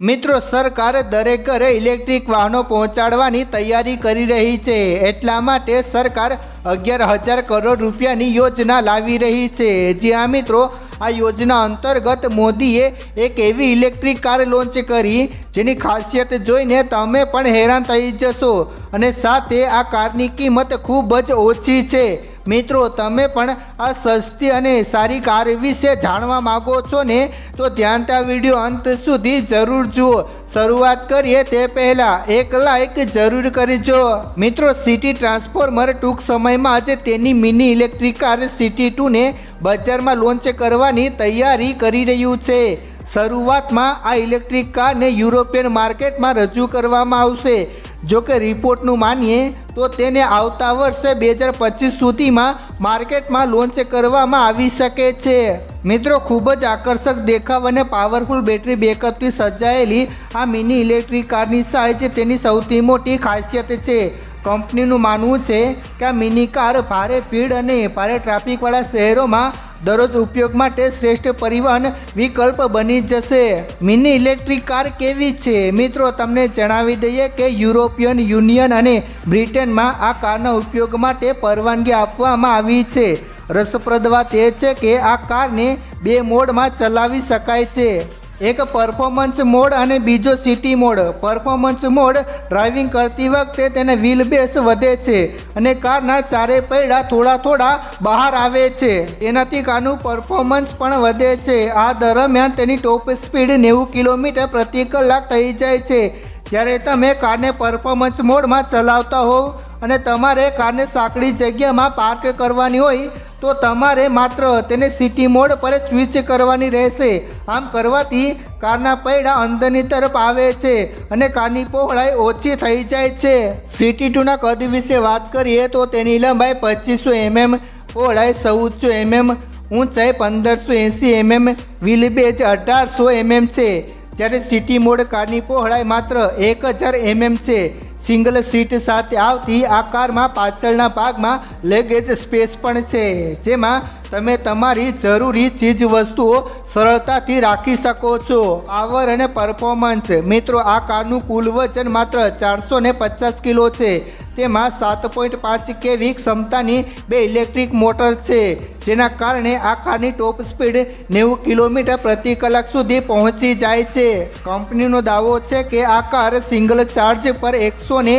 મિત્રો, સરકાર દરેક ઘરે ઇલેક્ટ્રિક વાહનો પહોંચાડવાની તૈયારી કરી રહી છે. એટલા માટે સરકાર અગિયાર હજાર કરોડ રૂપિયાની યોજના લાવી રહી છે. જ્યાં મિત્રો, આ યોજના અંતર્ગત મોદીએ એક એવી ઇલેક્ટ્રિક કાર લોન્ચ કરી, જેની ખાસિયત જોઈને તમે પણ હેરાન થઈ જશો. અને સાથે આ કારની કિંમત ખૂબ જ ઓછી છે. મિત્રો, તમે પણ આ સસ્તી અને સારી કાર વિશે જાણવા માગો છો ને, તો ધ્યાનતા વીડિયો અંત સુધી જરૂર જુઓ. શરૂઆત કરીએ તે પહેલાં એક લાઇક જરૂર કરજો. મિત્રો, સિટી ટ્રાન્સફોર્મર ટૂંક સમયમાં જ તેની મિની ઇલેક્ટ્રિક કાર સિટી ટુને બજારમાં લોન્ચ કરવાની તૈયારી કરી રહ્યું છે. શરૂઆતમાં આ ઇલેક્ટ્રિક કારને યુરોપિયન માર્કેટમાં રજૂ કરવામાં આવશે. જો કે રિપોર્ટનું માનીએ તો તેને આવતા વર્ષે બે હજાર પચીસ સુધીમાં માર્કેટમાં લોન્ચ કરવામાં આવી શકે છે. મિત્રો, ખૂબ જ આકર્ષક દેખાવ અને પાવરફુલ બેટરી બેકઅપથી સજાયેલી આ મિની ઇલેક્ટ્રિક કારની સાઇઝ તેની સૌથી મોટી ખાસિયત છે. કંપનીનું માનવું છે કે આ મિની કાર ભારે ભીડ અને ભારે ટ્રાફિકવાળા શહેરોમાં દરરોજ ઉપયોગ માટે શ્રેષ્ઠ પરિવહન વિકલ્પ બની જશે. મિની ઇલેક્ટ્રિક કાર કેવી છે? મિત્રો, તમને જણાવી દઈએ કે યુરોપિયન યુનિયન અને બ્રિટનમાં આ કારના ઉપયોગ માટે પરવાનગી આપવામાં આવી છે. રસપ્રદ વાત એ છે કે આ કારને બે મોડમાં ચલાવી શકાય છે. એક પરફોર્મન્સ મોડ અને બીજો city mode. Performance mode driving કરતી વખતે તેને વ્હીલ બેસ વધે છે અને કારના ચારે પૈડા થોડા થોડા બહાર આવે છે. તેનાથી કારનું પરફોર્મન્સ પણ વધે છે. આ દરમિયાન તેની ટોપ સ્પીડ નેવું કિલોમીટર પ્રતિ કલાક થઈ જાય છે. જ્યારે તમે કારને પરફોર્મન્સ મોડમાં ચલાવતા હોવ અને તમારે કારને સાંકડી જગ્યામાં પાર્ક કરવાની હોય તો તમારે માત્ર તેને સિટી મોડ પર સ્વિચ કરવાની રહેશે. આમ કરવાથી કારના પૈડા અંદરની તરફ આવે છે અને કારની પહોળાઈ ઓછી થઈ જાય છે. સિટી ટુના કદ વિશે વાત કરીએ તો તેની લંબાઈ પચીસો એમએમ, પહોળાઈ ચૌદસો એમએમ, ઊંચાઈ પંદરસો એંસી એમએમ વ્હીલબેજ અઢારસો એમએમ છે. જ્યારે સિટી મોડ કારની પહોળાઈ માત્ર એક હજાર એમએમ છે. સિંગલ સીટ સાથે આવતી આ કારમાં પાછળના ભાગમાં લેગેજ સ્પેસ પણ છે, જેમાં તમે તમારી જરૂરી ચીજ વસ્તુઓ સરળતાથી રાખી શકો છો. પાવર અને પરફોર્મન્સ મિત્રો, આ કારનું કુલ વજન માત્ર ચારસો ને પચાસ કિલો છે. તેમાં સાત પોઈન્ટ પાંચ કેવી ક્ષમતાની બે ઇલેક્ટ્રિક મોટર છે, જેના કારણે આ કારની ટોપ સ્પીડ નેવું કિલોમીટર પ્રતિ કલાક સુધી પહોંચી જાય છે. કંપનીનો દાવો છે કે આ કાર સિંગલ ચાર્જ પર એકસો ને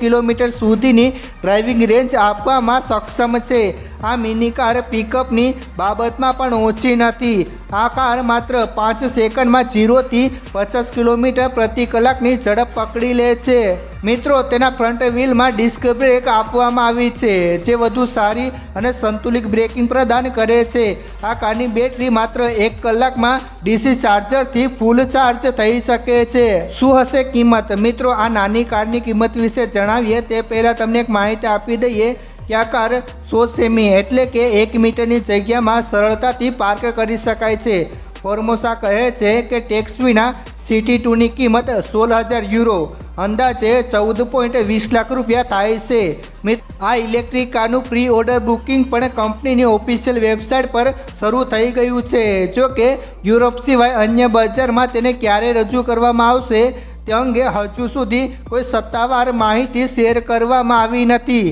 કિલોમીટર સુધીની ડ્રાઇવિંગ રેન્જ આપવામાં સક્ષમ છે. આ મિની કાર પિકઅપની બાબતમાં પણ ઓછી નથી. આ કાર માત્ર પાંચ સેકન્ડમાં જીરોથી પચાસ કિલોમીટર પ્રતિ કલાકની ઝડપ પકડી લે છે. મિત્રો, તેના ફ્રન્ટ વ્હીલમાં ડિસ્ક બ્રેક આપવામાં આવી છે, જે વધુ સારી અને સંતુલિત બ્રેકિંગ પ્રદાન કરે છે. આ કારની બેટરી માત્ર એક કલાકમાં ડીસી ચાર્જરથી ફૂલ ચાર્જ થઈ શકે છે. શું હશે કિંમત? મિત્રો, આ નાની કારની કિંમત વિશે જણાવીએ તે પહેલાં તમને એક માહિતી આપી દઈએ. કે આ કાર સો સેમી એટલે કે એક મીટરની જગ્યામાં સરળતાથી પાર્ક કરી શકાય છે. ફોર્મોસા કહે છે કે ટેક્સ વિના સિટી ટુની કિંમત સોળ હજાર યુરો. અંદાજે ચૌદ પોઈન્ટ વીસ લાખ રૂપિયા થાય છે. આ ઇલેક્ટ્રિક કારનું પ્રી ઓર્ડર બુકિંગ પણ કંપનીની ઓફિશિયલ વેબસાઇટ પર શરૂ થઈ ગયું છે. જો કે, યુરોપ સિવાય અન્ય બજારમાં તેને ક્યારે રજૂ કરવામાં આવશે તે અંગે હજુ સુધી કોઈ સત્તાવાર માહિતી શેર કરવામાં આવી નથી.